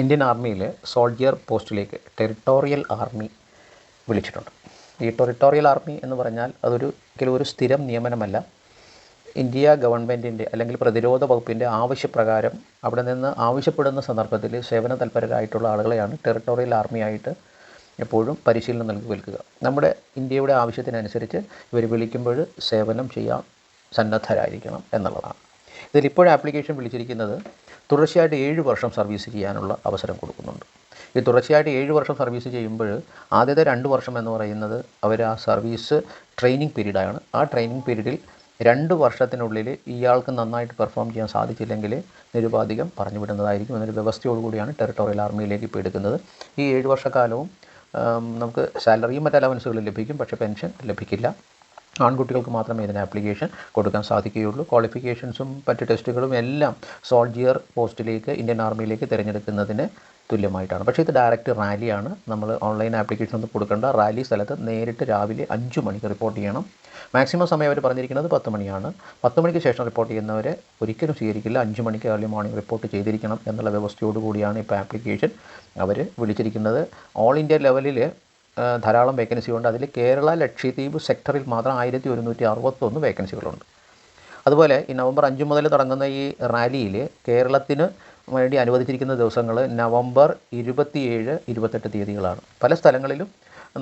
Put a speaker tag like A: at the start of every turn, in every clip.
A: Indian ആർമിയിൽ soldier പോസ്റ്റിലേക്ക് territorial army വിളിച്ചിട്ടുണ്ട്. ഈ ടെറിട്ടോറിയൽ ആർമി എന്ന് പറഞ്ഞാൽ അതൊരു ഒരു സ്ഥിരം നിയമനമല്ല. ഇന്ത്യ ഗവൺമെന്റിന്റെ അല്ലെങ്കിൽ പ്രതിരോധ വകുപ്പിന്റെ ആവശ്യപ്രകാരം അവിടെ നിന്ന് ആവശ്യപ്പെടുന്ന സന്ദർഭത്തിൽ സേവന തൽപരരായിട്ടുള്ള ആളുകളെയാണ് ടെറിട്ടോറിയൽ ആർമിയായിട്ട് എപ്പോഴും പരിശീലനം നൽകി വിൽക്കുക നമ്മുടെ ഇന്ത്യയുടെ ആവശ്യത്തിനനുസരിച്ച് ഇവർ വിളിക്കുമ്പോൾ സേവനം ചെയ്യാൻ സന്നദ്ധരായിരിക്കണം എന്നുള്ളതാണ്. ഇതിൽ ഇപ്പോൾ ആപ്ലിക്കേഷൻ വിളിച്ചിരിക്കുന്നത് തുടർച്ചയായിട്ട് ഏഴ് വർഷം സർവീസ് ചെയ്യാനുള്ള അവസരം കൊടുക്കുന്നുണ്ട്. ഈ തുടർച്ചയായിട്ട് ഏഴ് വർഷം സർവീസ് ചെയ്യുമ്പോൾ ആദ്യത്തെ രണ്ട് വർഷം എന്ന് പറയുന്നത് അവർ ആ സർവീസ് ട്രെയിനിങ് പീരീഡാണ് ആ ട്രെയിനിങ് പീരീഡിൽ രണ്ട് വർഷത്തിനുള്ളിൽ ഇയാൾക്ക് നന്നായിട്ട് പെർഫോം ചെയ്യാൻ സാധിച്ചില്ലെങ്കിൽ നിരുപാധികം പറഞ്ഞു വിടുന്നതായിരിക്കും എന്നൊരു വ്യവസ്ഥയോടുകൂടിയാണ് ടെറിട്ടോറിയൽ ആർമിയിലേക്ക് ഇപ്പോൾ എടുക്കുന്നത്. ഈ ഏഴ് വർഷക്കാലവും നമുക്ക് സാലറിയും മറ്റ് അലവൻസുകളും ലഭിക്കും പക്ഷേ പെൻഷൻ ലഭിക്കില്ല. ആൺകുട്ടികൾക്ക് മാത്രമേ ഇതിന് ആപ്ലിക്കേഷൻ കൊടുക്കാൻ സാധിക്കുകയുള്ളൂ. ക്വാളിഫിക്കേഷൻസും മറ്റ് ടെസ്റ്റുകളും എല്ലാം സോൾജിയർ പോസ്റ്റിലേക്ക് ഇന്ത്യൻ ആർമിയിലേക്ക് തിരഞ്ഞെടുക്കുന്നതിന് തുല്യമായിട്ടാണ്. പക്ഷേ ഇത് ഡയറക്റ്റ് റാലിയാണ് നമ്മൾ ഓൺലൈൻ ആപ്ലിക്കേഷൻ ഒന്നും കൊടുക്കേണ്ട. റാലി സ്ഥലത്ത് നേരിട്ട് രാവിലെ അഞ്ച് മണിക്ക് റിപ്പോർട്ട് ചെയ്യണം. മാക്സിമം സമയം അവർ പറഞ്ഞിരിക്കുന്നത് പത്ത് മണിയാണ്. പത്ത് മണിക്ക് ശേഷം റിപ്പോർട്ട് ചെയ്യുന്നവരെ ഒരിക്കലും സ്വീകരിക്കില്ല. അഞ്ച് മണിക്ക് ഏർലി മോർണിംഗ് റിപ്പോർട്ട് ചെയ്തിരിക്കണം എന്നുള്ള വ്യവസ്ഥയോടുകൂടിയാണ് ഇപ്പോൾ ആപ്ലിക്കേഷൻ അവർ വിളിച്ചിരിക്കുന്നത്. ഓൾ ഇന്ത്യ ലെവലിൽ ധാരാളം വേക്കൻസി ഉണ്ട് അതിൽ കേരള ലക്ഷദ്വീപ് സെക്ടറിൽ മാത്രം ആയിരത്തി ഒരുന്നൂറ്റി അറുപത്തൊന്ന് വേക്കൻസികളുണ്ട്. അതുപോലെ ഈ നവംബർ അഞ്ച് മുതൽ തുടങ്ങുന്ന ഈ റാലിയിൽ കേരളത്തിന് വേണ്ടി അനുവദിച്ചിരിക്കുന്ന ദിവസങ്ങൾ നവംബർ ഇരുപത്തിയേഴ് ഇരുപത്തെട്ട് തീയതികളാണ്. പല സ്ഥലങ്ങളിലും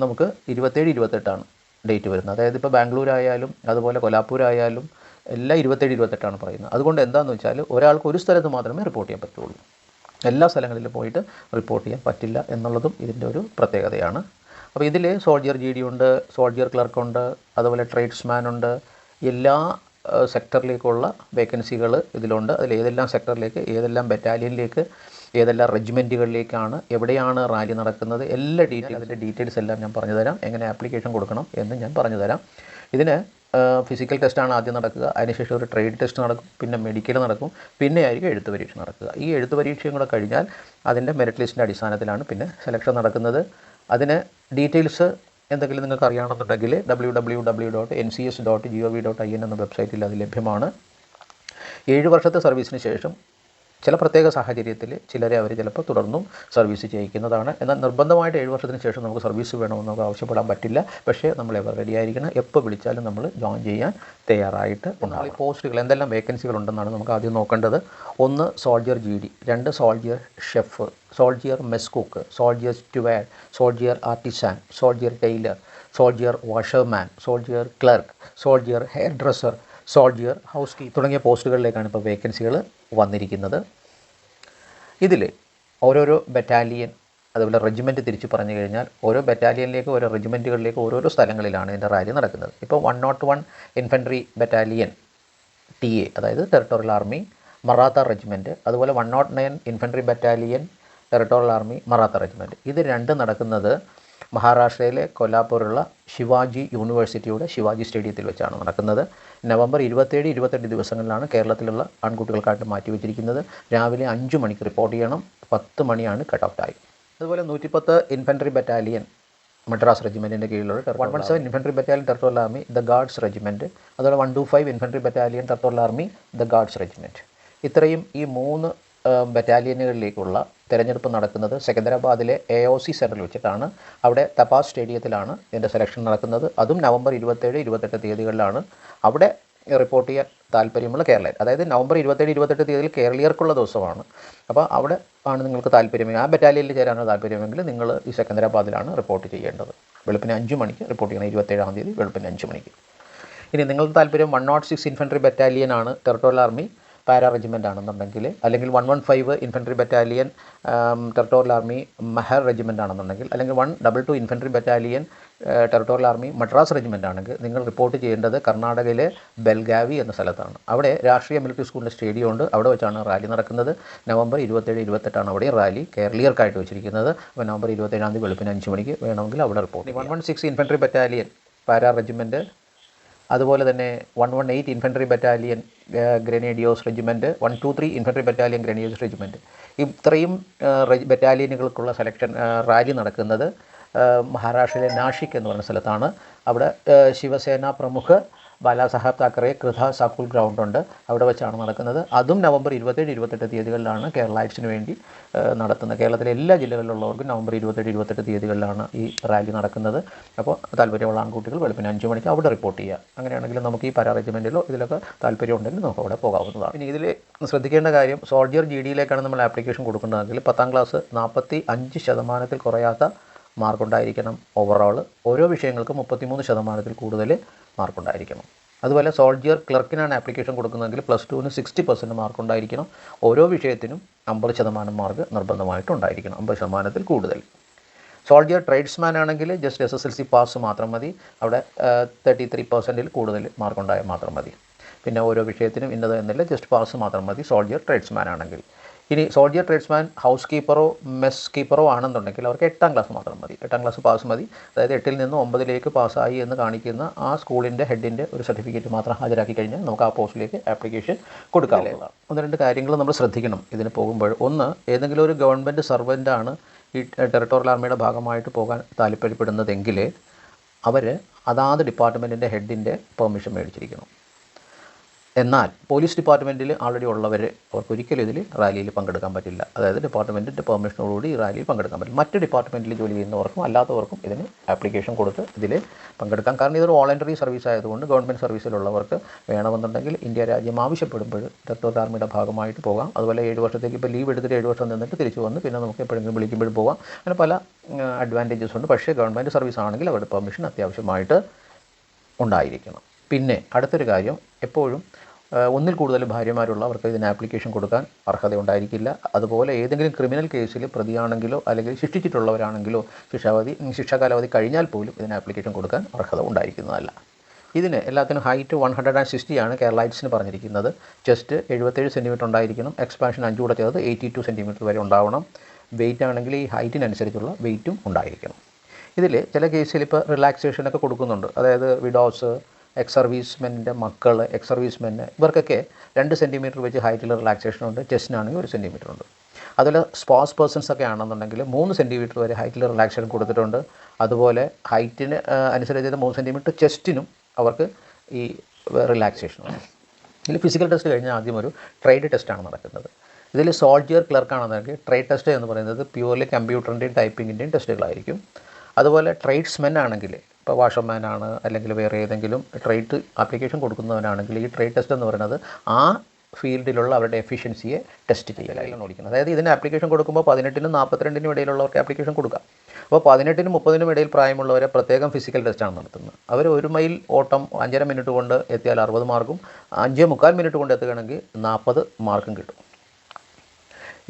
A: നമുക്ക് ഇരുപത്തേഴ് ഇരുപത്തെട്ടാണ് ഡേറ്റ് വരുന്നത്. അതായത് ഇപ്പോൾ ബാംഗ്ലൂരായാലും അതുപോലെ കൊലാപ്പൂരായാലും എല്ലാം ഇരുപത്തേഴ് ഇരുപത്തെട്ടാണ് പറയുന്നത്. അതുകൊണ്ട് എന്താണെന്ന് വെച്ചാൽ ഒരാൾക്ക് ഒരു സ്ഥലത്ത് മാത്രമേ റിപ്പോർട്ട് ചെയ്യാൻ പറ്റുള്ളൂ. എല്ലാ സ്ഥലങ്ങളിലും പോയിട്ട് റിപ്പോർട്ട് ചെയ്യാൻ പറ്റില്ല എന്നുള്ളതും ഇതിന്റെ ഒരു പ്രത്യേകതയാണ്. അപ്പോൾ ഇതിൽ സോൾജിയർ ജി ഡി ഉണ്ട് സോൾജിയർ ക്ലർക്കുണ്ട് അതുപോലെ ട്രേഡ്സ്മാൻ ഉണ്ട്. എല്ലാ സെക്ടറിലേക്കുള്ള വേക്കൻസികൾ ഇതിലുണ്ട്. അതിൽ ഏതെല്ലാം സെക്ടറിലേക്ക് ഏതെല്ലാം ബറ്റാലിയനിലേക്ക് ഏതെല്ലാം റെജിമെന്റുകളിലേക്കാണ് എവിടെയാണ് റാലി നടക്കുന്നത് എല്ലാ ഡീറ്റെയിൽ അതിന്റെ ഡീറ്റെയിൽസ് എല്ലാം ഞാൻ പറഞ്ഞു തരാം എങ്ങനെ ആപ്ലിക്കേഷൻ കൊടുക്കണം എന്ന് ഞാൻ പറഞ്ഞു തരാം ഇതിന് ഫിസിക്കൽ ടെസ്റ്റാണ് ആദ്യം നടക്കുക. അതിനുശേഷം ഒരു ട്രേഡ് ടെസ്റ്റ് നടക്കും പിന്നെ മെഡിക്കൽ നടക്കും പിന്നെ ആയിരിക്കും എഴുത്ത് പരീക്ഷ നടക്കുക. ഈ എഴുത്ത് പരീക്ഷയും കൂടെ കഴിഞ്ഞാൽ അതിന്റെ മെറിറ്റ് ലിസ്റ്റിന്റെ അടിസ്ഥാനത്തിലാണ് പിന്നെ സെലക്ഷൻ നടക്കുന്നത്. അതിന് ഡീറ്റെയിൽസ് എന്തെങ്കിലും നിങ്ങൾക്ക് അറിയണമെന്നുണ്ടെങ്കിൽ W W W dot N C S dot G O V dot I N എന്ന വെബ്സൈറ്റിൽ അത് ലഭ്യമാണ്. ഏഴ് വർഷത്തെ സർവീസിന് ശേഷം ചില പ്രത്യേക സാഹചര്യത്തിൽ ചിലരെ അവർ ചിലപ്പോൾ തുടർന്നും സർവീസ് ചെയ്യിക്കുന്നതാണ്. എന്നാൽ നിർബന്ധമായിട്ട് ഏഴ് വർഷത്തിന് ശേഷം നമുക്ക് സർവീസ് വേണമെന്ന് നമുക്ക് ആവശ്യപ്പെടാൻ പറ്റില്ല. പക്ഷേ നമ്മൾ എവർ റെഡി ആയിരിക്കണം. എപ്പോൾ വിളിച്ചാലും നമ്മൾ ജോയിൻ ചെയ്യാൻ തയ്യാറായിട്ട് ഉണ്ടാവും ഈ പോസ്റ്റുകൾ എന്തെല്ലാം വേക്കൻസികൾ ഉണ്ടെന്നാണ് നമുക്ക് ആദ്യം നോക്കേണ്ടത്. ഒന്ന് സോൾജിയർ ജി ഡി. രണ്ട് soldier chef. Soldier mess cook. Soldier steward soldier artisan. Soldier tailor soldier washerman. Soldier clerk. Soldier hair dresser. Soldier house key തുടങ്ങിയ പോസ്റ്റുകളിലേക്കാണ് ഇപ്പോൾ വേക്കൻസികൾ വന്നിരിക്കുന്നത്. ഇതിൽ ഓരോരോ ബറ്റാലിയൻ അതുപോലെ റെജിമെന്റ് തിരിച്ച് പറഞ്ഞു കഴിഞ്ഞാൽ ഓരോ ബറ്റാലിയനിലേക്ക് ഓരോ റെജിമെന്റുകളിലേക്ക് ഓരോരോ സ്ഥലങ്ങളിലാണ് ഇതിന്റെ റാലി നടക്കുന്നത്. ഇപ്പോൾ one nought one infantry battalion T A അതായത് ടെറിട്ടോറിയൽ ആർമി മറാത്ത റെജിമെന്റ് അതുപോലെ one nought nine infantry battalion territorial army Maratha regiment ഇത് രണ്ടും നടക്കുന്നത് മഹാരാഷ്ട്രയിലെ കൊല്ലാപ്പൂരുള്ള ശിവാജി യൂണിവേഴ്സിറ്റിയുടെ ശിവാജി സ്റ്റേഡിയത്തിൽ വെച്ചാണ് നടക്കുന്നത്. നവംബർ ഇരുപത്തേഴ് ഇരുപത്തെട്ട് ദിവസങ്ങളിലാണ് കേരളത്തിലുള്ള ആൺകുട്ടികൾക്കായിട്ട് മാറ്റിവെച്ചിരിക്കുന്നത്. രാവിലെ അഞ്ച് മണിക്ക് റിപ്പോർട്ട് ചെയ്യണം. പത്ത് മണിയാണ് കട്ട് ഓഫ് ആയി അതുപോലെ നൂറ്റിപ്പത്ത് ഇൻഫൻട്രി ബറ്റാലിയൻ മദ്രാസ് റെജിമെന്റിന്റെ കീഴിലുള്ള one one seven infantry battalion territorial army the guards regiment അതുപോലെ one two five infantry battalion territorial army the guards regiment ഇത്രയും ഈ മൂന്ന് ബറ്റാലിയനുകളിലേക്കുള്ള തിരഞ്ഞെടുപ്പ് നടക്കുന്നത് സെക്കന്ദരാബാദിലെ എ ഒ സി സെന്ററിൽ വെച്ചിട്ടാണ്. അവിടെ തപാസ് സ്റ്റേഡിയത്തിലാണ് ഇതിന്റെ സെലക്ഷൻ നടക്കുന്നത്. അതും നവംബർ ഇരുപത്തേഴ് ഇരുപത്തെട്ട് തീയതികളിലാണ് അവിടെ റിപ്പോർട്ട് ചെയ്യാൻ താല്പര്യമുള്ള കേരളീയർ. അതായത് നവംബർ ഇരുപത്തേഴ് ഇരുപത്തെട്ട് തീയതിയിൽ കേരളീയർക്കുള്ള ദിവസമാണ്. അപ്പോൾ അവിടെ ആണ് നിങ്ങൾക്ക് താല്പര്യമെങ്കിൽ ആ ബറ്റാലിയനിൽ ചേരാനുള്ള താല്പര്യമെങ്കിൽ നിങ്ങൾ ഈ സെക്കന്ദരാബാദിലാണ് റിപ്പോർട്ട് ചെയ്യേണ്ടത്. വെളുപ്പിന് അഞ്ച് മണിക്ക് റിപ്പോർട്ട് ചെയ്യണം. ഇരുപത്തേഴാം തീയതി വെളുപ്പിന് അഞ്ച് മണിക്ക്. ഇനി നിങ്ങളുടെ താല്പര്യം one nought six infantry battalion ആണ്. ടെറിട്ടോറിയൽ ആർമി പാരാ റെജിമെന്റ് ആണെന്നുണ്ടെങ്കിൽ അല്ലെങ്കിൽ one one five infantry battalion territorial army Mahar regiment ആണെന്നുണ്ടെങ്കിൽ അല്ലെങ്കിൽ one double two infantry battalion territorial army Madras regiment ആണെങ്കിൽ നിങ്ങൾ റിപ്പോർട്ട് ചെയ്യേണ്ടത് കർണാടകയിലെ ബെൽഗാവി എന്ന സ്ഥലത്താണ്. അവിടെ രാഷ്ട്രീയ മിലിറ്ററി സ്കൂളിന്റെ സ്റ്റേഡിയം ഉണ്ട്. അവിടെ വെച്ചാണ് റാലി നടക്കുന്നത്. നവംബർ ഇരുപത്തേഴ് ഇരുപത്തെട്ടാണ് അവിടെ റാലി കേരളീയർക്കായിട്ട് വെച്ചിരിക്കുന്നത്. അപ്പോൾ നവംബർ ഇരുപത്തേഴാം തീയതി വെളുപ്പിന് അഞ്ച് മണിക്ക് വേണമെങ്കിൽ അവിടെ report one one six infantry battalion para regiment അതുപോലെ തന്നെ one one eight infantry battalion grenadiers regiment one two three infantry battalion grenadiers regiment ഇത്രയും ബറ്റാലിയനുകൾക്കുള്ള സെലക്ഷൻ റാലി നടക്കുന്നത് മഹാരാഷ്ട്രയിലെ നാഷിക് എന്ന് പറയുന്ന സ്ഥലത്താണ്. അവിടെ ശിവസേന പ്രമുഖ ബാലാസാഹബ് താക്കറെ കൃത സ്കൂൾ ഗ്രൗണ്ടുണ്ട് അവിടെ വെച്ചാണ് നടക്കുന്നത്. അതും നവംബർ ഇരുപത്തേഴ് ഇരുപത്തെട്ട് തീയതികളിലാണ് കേരള ലൈഫ്സിന് വേണ്ടി നടത്തുന്നത്. കേരളത്തിലെ എല്ലാ ജില്ലകളിലുള്ളവർക്കും നവംബർ ഇരുപത്തേഴ് ഇരുപത്തെട്ട് തീയതികളിലാണ് ഈ റാലി നടക്കുന്നത്. അപ്പോൾ താല്പര്യമുള്ള ആൺകുട്ടികൾ വെളുപ്പിന് അഞ്ച് മണിക്ക് അവിടെ റിപ്പോർട്ട് ചെയ്യുക. അങ്ങനെയാണെങ്കിൽ നമുക്ക് ഈ പാരാ റെജിമെന്റിലോ ഇതിലൊക്കെ താല്പര്യം ഉണ്ടെങ്കിൽ നമുക്ക് അവിടെ പോകാവുന്നതാണ്. ഇനി ഇതിൽ ശ്രദ്ധിക്കേണ്ട കാര്യം സോൾജിയർ ജി ഡിയിലേക്കാണ് നമ്മൾ ആപ്ലിക്കേഷൻ കൊടുക്കുന്നതെങ്കിൽ പത്താം ക്ലാസ് നാൽപ്പത്തി അഞ്ച് ശതമാനത്തിൽ കുറയാത്ത മാർക്കുണ്ടായിരിക്കണം ഓവറോൾ ഓരോ വിഷയങ്ങൾക്കും മുപ്പത്തിമൂന്ന് ശതമാനത്തിൽ കൂടുതൽ മാർക്കുണ്ടായിരിക്കണം. അതുപോലെ സോൾജിയർ ക്ലർക്കിനാണ് ആപ്ലിക്കേഷൻ കൊടുക്കുന്നതെങ്കിൽ പ്ലസ് ടുവിന് സിക്സ്റ്റി പെർസെന്റ് മാർക്ക് ഉണ്ടായിരിക്കണം ഓരോ വിഷയത്തിനും അമ്പത് ശതമാനം മാർക്ക് നിർബന്ധമായിട്ടുണ്ടായിരിക്കണം. അമ്പത് ശതമാനത്തിൽ കൂടുതൽ. സോൾജിയർ ട്രേഡ്സ്മാൻ ആണെങ്കിൽ just S S L C pass മാത്രം മതി. അവിടെ തേർട്ടി ത്രീ പെർസെന്റിൽ കൂടുതൽ മാർക്കുണ്ടായാൽ മാത്രം മതി. പിന്നെ ഓരോ വിഷയത്തിനും ഇന്നത് എന്നില്ല ജസ്റ്റ് പാസ് മാത്രം മതി. സോൾജിയർ ട്രേഡ്സ്മാൻ ആണെങ്കിൽ. ഇനി സോൾജിയർ ട്രേഡ്സ്മാൻ ഹൗസ് കീപ്പറോ മെസ് കീപ്പറോ ആണെന്നുണ്ടെങ്കിൽ അവർക്ക് എട്ടാം ക്ലാസ് മാത്രം മതി. എട്ടാം ക്ലാസ് പാസ് മതി. അതായത് എട്ടിൽ നിന്ന് ഒമ്പതിലേക്ക് പാസ്സായി എന്ന് കാണിക്കുന്ന ആ സ്കൂളിന്റെ ഹെഡിന്റെ ഒരു സർട്ടിഫിക്കറ്റ് മാത്രം ഹാജരാക്കി കഴിഞ്ഞാൽ നമുക്ക് ആ പോസ്റ്റിലേക്ക് ആപ്ലിക്കേഷൻ കൊടുക്കാവുന്നതാണ്. ഒന്ന് രണ്ട് കാര്യങ്ങൾ നമ്മൾ ശ്രദ്ധിക്കണം ഇതിന് പോകുമ്പോൾ. ഒന്ന് ഏതെങ്കിലും ഒരു ഗവൺമെന്റ് സർവന്റാണ് ഈ ടെറിട്ടോറിയൽ ആർമിയുടെ ഭാഗമായിട്ട് പോകാൻ താല്പര്യപ്പെടുന്നതെങ്കിൽ അവർ അതാത് ഡിപ്പാർട്ട്മെന്റിന്റെ ഹെഡിന്റെ പെർമിഷൻ മേടിച്ചിരിക്കണം. എന്നാൽ പോലീസ് ഡിപ്പാർട്ട്മെന്റിൽ ആൾറെഡി ഉള്ളവർ അവർക്കൊരിക്കലും ഇതിൽ റാലിയിൽ പങ്കെടുക്കാൻ പറ്റില്ല. അതായത് ഡിപ്പാർട്ട്മെന്റിന്റെ പെർമിഷനോടുകൂടി ഈ റാലിയിൽ പങ്കെടുക്കാൻ പറ്റും മറ്റ് ഡിപ്പാർട്ട്മെന്റിൽ ജോലി ചെയ്യുന്നവർക്കും അല്ലാത്തവർക്കും ഇതിന് ആപ്ലിക്കേഷൻ കൊടുത്ത് ഇതിൽ പങ്കെടുക്കാം. കാരണം ഇതൊരു വോളണ്ടറി സർവീസ് ആയതുകൊണ്ട് ഗവൺമെന്റ് സർവീസിലുള്ളവർക്ക് വേണമെന്നുണ്ടെങ്കിൽ ഇന്ത്യ രാജ്യം ആവശ്യപ്പെടുമ്പോൾ ടെറിട്ടോറിയൽ ആർമിയുടെ ഭാഗമായിട്ട് പോകാം. അതുപോലെ ഏഴ് വർഷത്തേക്ക് ഇപ്പോൾ ലീവ് എടുത്തിട്ട് ഏഴ് വർഷം നിന്നിട്ട് തിരിച്ചു വന്ന് പിന്നെ നമുക്ക് എപ്പോഴെങ്കിലും വിളിക്കുമ്പോൾ പോകാം. അങ്ങനെ പല അഡ്വാന്റേജസ് ഉണ്ട്. പക്ഷേ ഗവൺമെന്റ് സർവീസ് ആണെങ്കിൽ അവരുടെ പെർമിഷൻ അത്യാവശ്യമായിട്ട് ഉണ്ടായിരിക്കണം. പിന്നെ അടുത്തൊരു കാര്യം എപ്പോഴും ഒന്നിൽ കൂടുതൽ ഭാര്യമാരുള്ളവർക്ക് ഇതിന് ആപ്ലിക്കേഷൻ കൊടുക്കാൻ അർഹത ഉണ്ടായിരിക്കില്ല അതുപോലെ ഏതെങ്കിലും ക്രിമിനൽ കേസിൽ പ്രതിയാണെങ്കിലോ അല്ലെങ്കിൽ ശിക്ഷിച്ചിട്ടുള്ളവരാണെങ്കിലോ ശിക്ഷാവധി ശിക്ഷാകാലാവധി കഴിഞ്ഞാൽ പോലും ഇതിന് ആപ്ലിക്കേഷൻ കൊടുക്കാൻ അർഹത ഉണ്ടായിരിക്കുന്നതല്ല. ഇതിന് എല്ലാത്തിനും ഹൈറ്റ് വൺ ഹൺഡ്രഡ് ആൻഡ് സിക്സ്റ്റിയാണ് കേരളൈറ്റ്സിന് പറഞ്ഞിരിക്കുന്നത്. ചെസ്റ്റ് എഴുപത്തേഴ് സെന്റിമീറ്റർ ഉണ്ടായിരിക്കണം. എക്സ്പാൻഷൻ അഞ്ചുകൂടെ ചേർത്ത് എയ്റ്റി ടു സെന്റിമീറ്റർ വരെ ഉണ്ടാവണം. വെയിറ്റ് ആണെങ്കിൽ ഈ ഹൈറ്റിനനുസരിച്ചുള്ള വെയിറ്റും ഉണ്ടായിരിക്കണം. ഇതിൽ ചില കേസിൽ ഇപ്പോൾ റിലാക്സേഷനൊക്കെ കൊടുക്കുന്നുണ്ട്. അതായത് വിഡോസ് എക്സ് സർവീസ്മെന്റെ മക്കൾ എക്സ് സർവീസ്മെന് ഇവർക്കൊക്കെ രണ്ട് സെന്റിമീറ്റർ വെച്ച് ഹൈറ്റിൽ റിലാക്സേഷൻ ഉണ്ട് ചെസ്റ്റിനാണെങ്കിൽ ഒരു സെന്റിമീറ്റർ ഉണ്ട് അതുപോലെ സ്പോസ് പേഴ്സൺസ് ഒക്കെ ആണെന്നുണ്ടെങ്കിൽ മൂന്ന് സെന്റിമീറ്റർ വരെ ഹൈറ്റിൽ റിലാക്സേഷൻ കൊടുത്തിട്ടുണ്ട്. അതുപോലെ ഹൈറ്റിന് അനുസരിച്ച് മൂന്ന് സെന്റിമീറ്റർ ചെസ്റ്റിനും അവർക്ക് ഈ റിലാക്സേഷൻ ഉണ്ട് ഇതിൽ ഫിസിക്കൽ ടെസ്റ്റ് കഴിഞ്ഞാൽ ആദ്യം ഒരു ട്രേഡ് ടെസ്റ്റാണ് നടക്കുന്നത്. ഇതിൽ സോൾജിയർ ക്ലർക്കാണെന്നുണ്ടെങ്കിൽ ട്രേഡ് ടെസ്റ്റ് എന്ന് പറയുന്നത് പ്യുവർലി കമ്പ്യൂട്ടറിന്റെയും ടൈപ്പിങ്ങിന്റെയും ടെസ്റ്റുകളായിരിക്കും. അതുപോലെ ട്രേഡ്സ്മെൻ ആണെങ്കിൽ ഇപ്പോൾ വാഷർമാൻ ആണ് അല്ലെങ്കിൽ വേറെ ഏതെങ്കിലും ട്രേഡ് ആപ്ലിക്കേഷൻ കൊടുക്കുന്നവനാണെങ്കിൽ ഈ ട്രേഡ് ടെസ്റ്റ് എന്ന് പറയുന്നത് ആ ഫീൽഡിലുള്ള അവരുടെ എഫിഷ്യൻസിയെ ടെസ്റ്റ് ചെയ്യലായിരുന്നു ഓടിക്കുന്നത്. അതായത് ഇതിന് ആപ്ലിക്കേഷൻ കൊടുക്കുമ്പോൾ പതിനെട്ടിനും നാൽപ്പത്തിരണ്ടിനും ഇടയിലുള്ളവർക്ക് ആപ്ലിക്കേഷൻ കൊടുക്കാം അപ്പോൾ പതിനെട്ടിനും മുപ്പതിനും ഇടയിൽ പ്രായമുള്ളവരെ പ്രത്യേകം ഫിസിക്കൽ ടെസ്റ്റാണ് നടത്തുന്നത്. അവർ ഒരു മൈൽ ഓട്ടം അഞ്ചര മിനിറ്റ് കൊണ്ട് എത്തിയാൽ അറുപത് മാർക്കും അഞ്ചേ മുക്കാൽ മിനിറ്റ് കൊണ്ട് എത്തുകയാണെങ്കിൽ നാൽപ്പത് മാർക്കും കിട്ടും.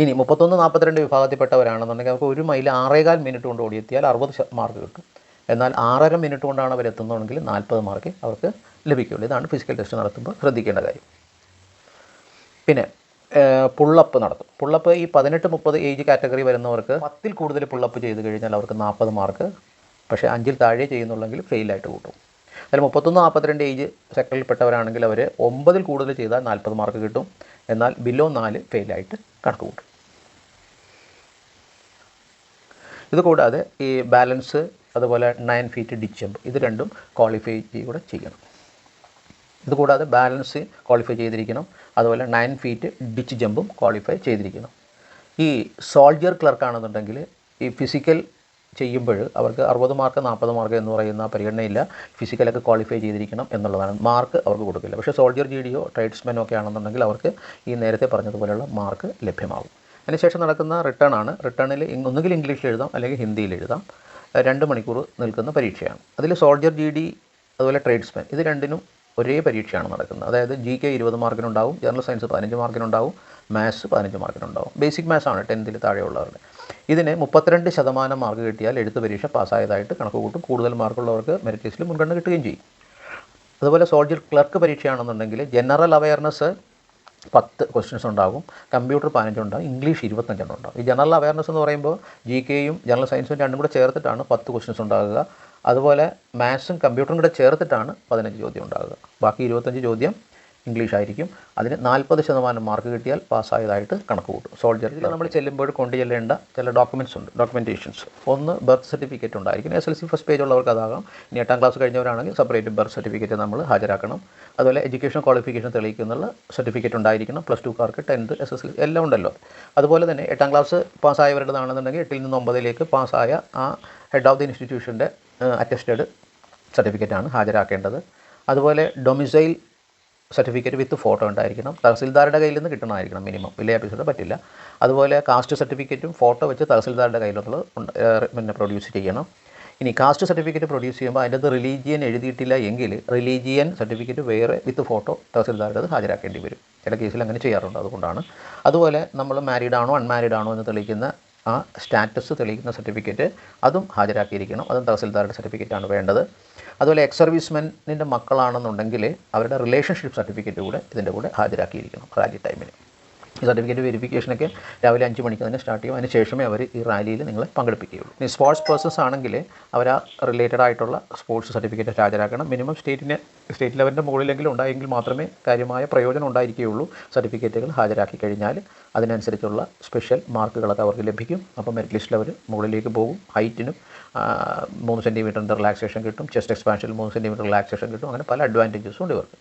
A: ഇനി മുപ്പത്തൊന്ന് നാൽപ്പത്തിരണ്ട് വിഭാഗത്തിൽപ്പെട്ടവരാണെന്നുണ്ടെങ്കിൽ അവർക്ക് ഒരു മൈൽ ആറേകാൽ മിനിറ്റ് കൊണ്ട് ഓടിയെത്തിയാൽ അറുപത് മാർക്ക് കിട്ടും. എന്നാൽ ആറര മിനിറ്റ് കൊണ്ടാണ് അവർ എത്തുന്നതെങ്കിൽ നാൽപ്പത് മാർക്ക് അവർക്ക് ലഭിക്കുകയുള്ളൂ. ഇതാണ് ഫിസിക്കൽ ടെസ്റ്റ് നടത്തുമ്പോൾ ശ്രദ്ധിക്കേണ്ട കാര്യം. പിന്നെ പുള്ളപ്പ് നടത്തും. പുള്ളപ്പ് ഈ പതിനെട്ട് മുപ്പത് ഏജ് കാറ്റഗറി വരുന്നവർക്ക് പത്തിൽ കൂടുതൽ പുള്ളപ്പ് ചെയ്ത് കഴിഞ്ഞാൽ അവർക്ക് നാൽപ്പത് മാർക്ക് പക്ഷേ അഞ്ചിൽ താഴെ ചെയ്യുന്നുള്ളെങ്കിൽ ഫെയിലായിട്ട് കൂട്ടും. അതിൽ മുപ്പത്തൊന്ന് നാൽപ്പത്തിരണ്ട് ഏജ് സെക്ടറിൽപ്പെട്ടവരാണെങ്കിൽ അവർ ഒമ്പതിൽ കൂടുതൽ ചെയ്താൽ നാൽപ്പത് മാർക്ക് കിട്ടും. എന്നാൽ ബിലോ നാല് ഫെയിലായിട്ട് കണക്ക് കൂട്ടും. ഇതുകൂടാതെ ഈ ബാലൻസ് അതുപോലെ നയൻ ഫീറ്റ് ഡിച്ച് ജമ്പ് ഇത് രണ്ടും ക്വാളിഫൈ കൂടെ ചെയ്യണം. ഇതുകൂടാതെ ബാലൻസ് ക്വാളിഫൈ ചെയ്തിരിക്കണം. അതുപോലെ നയൻ ഫീറ്റ് ഡിച്ച് ജമ്പും ക്വാളിഫൈ ചെയ്തിരിക്കണം. ഈ സോൾജിയർ ക്ലർക്കാണെന്നുണ്ടെങ്കിൽ ഈ ഫിസിക്കൽ ചെയ്യുമ്പോൾ അവർക്ക് അറുപത് മാർക്ക് നാൽപ്പത് മാർക്ക് എന്ന് പറയുന്ന പരിഗണനയില്ല. ഫിസിക്കലൊക്കെ ക്വാളിഫൈ ചെയ്തിരിക്കണം എന്നുള്ളതാണ്. മാർക്ക് അവർക്ക് കൊടുക്കില്ല. പക്ഷേ സോൾജിയർ ജി ഡിയോ ട്രേഡ്സ്മെനോ ഒക്കെ ആണെന്നുണ്ടെങ്കിൽ അവർക്ക് ഈ നേരത്തെ പറഞ്ഞതുപോലെയുള്ള മാർക്ക് ലഭ്യമാകും. അതിനുശേഷം നടക്കുന്ന റിട്ടേൺ ആണ്. റിട്ടേണിൽ ഒന്നുകിൽ ഇംഗ്ലീഷിൽ എഴുതാം അല്ലെങ്കിൽ ഹിന്ദിയിൽ എഴുതാം. രണ്ട് മണിക്കൂർ നിൽക്കുന്ന പരീക്ഷയാണ്. അതിൽ സോൾജർ ജി ഡി അതുപോലെ ട്രേഡ്സ്മാൻ ഇത് രണ്ടിനും ഒരേ പരീക്ഷയാണ് നടക്കുന്നത്. അതായത് ജി കെ ഇരുപത് മാർക്കിനുണ്ടാവും ജനറൽ സയൻസ് പതിനഞ്ച് മാർക്കിനുണ്ടാവും മാത്സ് പതിനഞ്ച് മാർക്കിനുണ്ടാവും. ബേസിക് മാത്സ് ആണ് ടെൻത്തിൽ താഴെയുള്ളവരുടെ. ഇതിന് മുപ്പത്തിരണ്ട് ശതമാനം മാർക്ക് കിട്ടിയാൽ എഴുത്ത് പരീക്ഷ പാസ്സായതായിട്ട് കണക്ക് കൂട്ടും കൂടുതൽ മാർക്കുള്ളവർക്ക് മെറിറ്റ് ലിസ്റ്റിൽ മുൻഗണന കിട്ടുകയും ചെയ്യും. അതുപോലെ സോൾജർ ക്ലർക്ക് പരീക്ഷയാണെന്നുണ്ടെങ്കിൽ ജനറൽ അവയർനെസ് പത്ത് ക്വസ്റ്റ്യൻസ് ഉണ്ടാകും. കമ്പ്യൂട്ടർ പതിനഞ്ചുണ്ടാകും. ഇംഗ്ലീഷ് ഇരുപത്തഞ്ചെണ്ണം ഉണ്ടാകും ഈ ജനറൽ അവയർനെസ് എന്ന് പറയുമ്പോൾ ജി കെയും ജനറൽ സയൻസും രണ്ടും കൂടെ ചേർത്തിട്ടാണ് പത്ത് ക്വസ്റ്റ്യൻസ് ഉണ്ടാകുക. അതുപോലെ മാത്സും കമ്പ്യൂട്ടറും കൂടെ ചേർത്തിട്ടാണ് പതിനഞ്ച് ചോദ്യം ഉണ്ടാകുക. ബാക്കി ഇരുപത്തഞ്ച് ചോദ്യം ഇംഗ്ലീഷ് ആയിരിക്കും അതിന് നാൽപ്പത് ശതമാനം മാർക്ക് കിട്ടിയാൽ പാസ്സായതായിട്ട് കണക്ക് കൂട്ടും. സോൾജർ നമ്മൾ ചെല്ലുമ്പോൾ കൊണ്ടു ചെല്ലേണ്ട ചില ഡോക്യുമെന്റ്സ് ഉണ്ട് ഡോക്യുമെന്റേഷൻസ് ഒന്ന് ബർത്ത് സർട്ടിഫിക്കറ്റ് ഉണ്ടായിരിക്കും S L C first page ഉള്ളവർക്ക് അതാകാം. ഇനി എട്ടാം ക്ലാസ് കഴിഞ്ഞവരാണെങ്കിൽ സെപ്പറേറ്റ് ബർത്ത് സർട്ടിഫിക്കറ്റ് നമ്മൾ ഹാജരാക്കണം. അതുപോലെ എഡ്യൂക്കേഷൻ ക്വാളിഫിക്കേഷൻ തെളിയിക്കുന്നുള്ള സർട്ടിഫിക്കറ്റ് ഉണ്ടായിരിക്കണം. പ്ലസ് ടുക്കാർക്ക് ടെൻത്ത് എസ് എസ് എൽ എല്ലാം ഉണ്ടല്ലോ. അതുപോലെ തന്നെ എട്ടാം ക്ലാസ് പാസ്സായവരുടേതാണെന്നുണ്ടെങ്കിൽ എട്ടിൽ നിന്ന് ഒമ്പതിലേക്ക് പാസ്സായ ആ ഹെഡ് ഓഫ് ദി ഇൻസ്റ്റിറ്റ്യൂഷന്റെ അറ്റസ്റ്റഡ് സർട്ടിഫിക്കറ്റാണ് ഹാജരാക്കേണ്ടത്. അതുപോലെ ഡൊമിസൈൽ സർട്ടിഫിക്കറ്റ് വിത്ത് ഫോട്ടോ ഉണ്ടായിരിക്കണം. തഹസിൽദാരുടെ കയ്യിൽ നിന്ന് കിട്ടണമായിരിക്കണം മിനിമം. വില്ലേജ് ഓഫീസറുടെ പറ്റില്ല. അതുപോലെ കാസ്റ്റ് സർട്ടിഫിക്കറ്റും ഫോട്ടോ വെച്ച് തഹസിൽദാരുടെ കയ്യിലുള്ളത് ഉണ്ട് പിന്നെ പ്രൊഡ്യൂസ് ചെയ്യണം. ഇനി കാസ്റ്റ് സർട്ടിഫിക്കറ്റ് പ്രൊഡ്യൂസ് ചെയ്യുമ്പോൾ അതിന്റെ അത് റിലീജിയൻ എഴുതിയിട്ടില്ല എങ്കിൽ റിലീജിയൻ സർട്ടിഫിക്കറ്റ് വേറെ വിത്ത് ഫോട്ടോ തഹസിൽദാരുടെ ഹാജരാക്കേണ്ടി വരും. ചില കേസിൽ അങ്ങനെ ചെയ്യാറുണ്ട് അതുകൊണ്ടാണ്. അതുപോലെ നമ്മൾ മാരീഡ് ആണോ അൺമാരീഡ് ആണോ എന്ന് തെളിയിക്കുന്ന ആ സ്റ്റാറ്റസ് തെളിയിക്കുന്ന സർട്ടിഫിക്കറ്റ് അതും ഹാജരാക്കിയിരിക്കണം. അതും തഹസിൽദാരുടെ സർട്ടിഫിക്കറ്റാണ് വേണ്ടത്. അതുപോലെ എക്സ് സർവീസ്മെനിന്റെ മക്കളാണെന്നുണ്ടെങ്കിൽ അവരുടെ റിലേഷൻഷിപ്പ് സർട്ടിഫിക്കറ്റ് കൂടെ ഇതിന്റെ കൂടെ ഹാജരാക്കിയിരിക്കണം. റാലി ടൈമിന് സർട്ടിഫിക്കറ്റ് വെരിഫിക്കേഷനൊക്കെ രാവിലെ അഞ്ച് മണിക്ക് തന്നെ സ്റ്റാർട്ട് ചെയ്യും. അതിന് ശേഷമേ അവർ ഈ റാലിയിൽ നിങ്ങളെ പങ്കെടുപ്പിക്കുകയുള്ളൂ. ഇനി സ്പോർട്സ് പേഴ്സൺസ് ആണെങ്കിൽ അവർ ആ റിലേറ്റഡ് ആയിട്ടുള്ള സ്പോർട്സ് സർട്ടിഫിക്കറ്റ് ഹാജരാക്കണം. മിനിമം സ്റ്റേറ്റിന് സ്റ്റേറ്റ് ലെവലിന്റെ മുകളിലെങ്കിലും ഉണ്ടായെങ്കിൽ മാത്രമേ കാര്യമായ പ്രയോജനം ഉണ്ടായിരിക്കുകയുള്ളൂ സർട്ടിഫിക്കറ്റുകൾ ഹാജരാക്കി കഴിഞ്ഞാൽ അതിനനുസരിച്ചുള്ള സ്പെഷ്യൽ മാർക്കുകളൊക്കെ അവർക്ക് ലഭിക്കും. അപ്പോൾ മെറിറ്റ് ലിസ്റ്റിൽ അവർ മുകളിലേക്ക് പോകും. ഹൈറ്റിനും മൂന്ന് സെന്റിമീറ്ററിന്റെ റിലാക്സേഷൻ കിട്ടും. ചെസ്റ്റ് എക്സ്പാൻഷനിൽ മൂന്ന് സെന്റിമീറ്റർ റിലാക്സേഷൻ കിട്ടും. അങ്ങനെ പല അഡ്വാന്റേജസും ഉണ്ട് ഇവർക്ക്.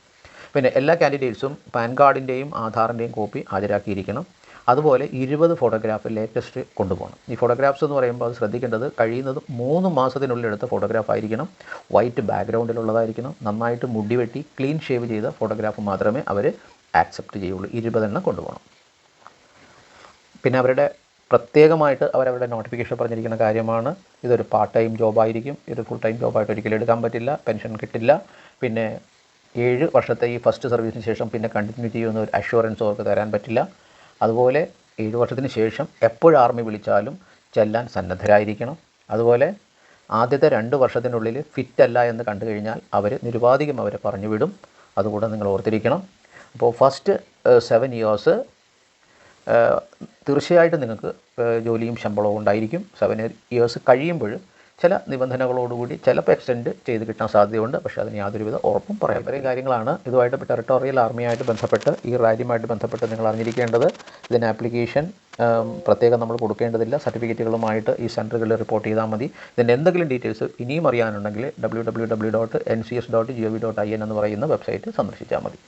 A: പിന്നെ എല്ലാ കാൻഡിഡേറ്റ്സും പാൻ കാർഡിന്റെയും ആധാറിന്റെയും കോപ്പി ഹാജരാക്കിയിരിക്കണം. അതുപോലെ ഇരുപത് ഫോട്ടോഗ്രാഫ് ലേറ്റസ്റ്റ് കൊണ്ടുപോകണം. ഈ ഫോട്ടോഗ്രാഫ്സ് എന്ന് പറയുമ്പോൾ അത് ശ്രദ്ധിക്കേണ്ടത് കഴിയുന്നത് മൂന്ന് മാസത്തിനുള്ളിൽ എടുത്ത ഫോട്ടോഗ്രാഫ് ആയിരിക്കണം. വൈറ്റ് ബാക്ക്ഗ്രൗണ്ടിലുള്ളതായിരിക്കണം നന്നായിട്ട് മുടി വെട്ടി ക്ലീൻ ഷേവ് ചെയ്ത ഫോട്ടോഗ്രാഫ് മാത്രമേ അവർ ആക്സെപ്റ്റ് ചെയ്യുള്ളൂ. ഇരുപതെണ്ണം കൊണ്ടുപോകണം. പിന്നെ അവരുടെ പ്രത്യേകമായിട്ട് അവരവരുടെ നോട്ടിഫിക്കേഷൻ പറഞ്ഞിരിക്കുന്ന കാര്യമാണ്. ഇതൊരു പാർട്ട് ടൈം ജോബായിരിക്കും ഇത് ഫുൾ ടൈം ജോബായിട്ട് ഒരിക്കലും എടുക്കാൻ പറ്റില്ല. പെൻഷൻ കിട്ടില്ല. പിന്നെ ഏഴ് വർഷത്തെ ഈ ഫസ്റ്റ് സർവീസിന് ശേഷം പിന്നെ കണ്ടിന്യൂ ചെയ്യുന്ന ഒരു അഷുറൻസ് അവർക്ക് തരാൻ പറ്റില്ല. അതുപോലെ ഏഴ് വർഷത്തിന് ശേഷം എപ്പോഴും ആർമി വിളിച്ചാലും ചെല്ലാൻ സന്നദ്ധരായിരിക്കണം. അതുപോലെ ആദ്യത്തെ രണ്ട് വർഷത്തിനുള്ളിൽ ഫിറ്റ് അല്ല എന്ന് കണ്ടു കഴിഞ്ഞാൽ അവർ നിരുപാധികം അവരെ പറഞ്ഞു വിടും. അതുകൂടെ നിങ്ങൾ ഓർത്തിരിക്കണം. അപ്പോൾ ഫസ്റ്റ് സെവൻ ഇയേഴ്സ് തീർച്ചയായിട്ടും നിങ്ങൾക്ക് ജോലിയും ശമ്പളവും ഉണ്ടായിരിക്കും. സെവൻ ഇയേഴ്സ് കഴിയുമ്പോൾ ചില നിബന്ധനകളോടുകൂടി ചിലപ്പോൾ എക്സ്റ്റെൻഡ് ചെയ്ത് കിട്ടാൻ സാധ്യതയുണ്ട്. പക്ഷേ അതിന് യാതൊരുവിധ ഉറപ്പും പറയാം ഇത്രയും കാര്യങ്ങളാണ് ഇതുമായിട്ട് ടെറിട്ടോറിയൽ ആർമിയായിട്ട് ബന്ധപ്പെട്ട് ഈ റാലിയുമായിട്ട് ബന്ധപ്പെട്ട് നിങ്ങൾ അറിഞ്ഞിരിക്കേണ്ടത്. ഇതിന് ആപ്ലിക്കേഷൻ പ്രത്യേകം നമ്മൾ കൊടുക്കേണ്ടതില്ല. സർട്ടിഫിക്കറ്റുകളുമായിട്ട് ഈ സെന്ററുകളിൽ റിപ്പോർട്ട് ചെയ്താൽ മതി. ഇതിന്റെ എന്തെങ്കിലും ഡീറ്റെയിൽസ് ഇനിയും അറിയാനുണ്ടെങ്കിൽ W W W dot N C S dot G O V dot I N എന്ന് പറയുന്ന വെബ്സൈറ്റ് സന്ദർശിച്ചാൽ മതി.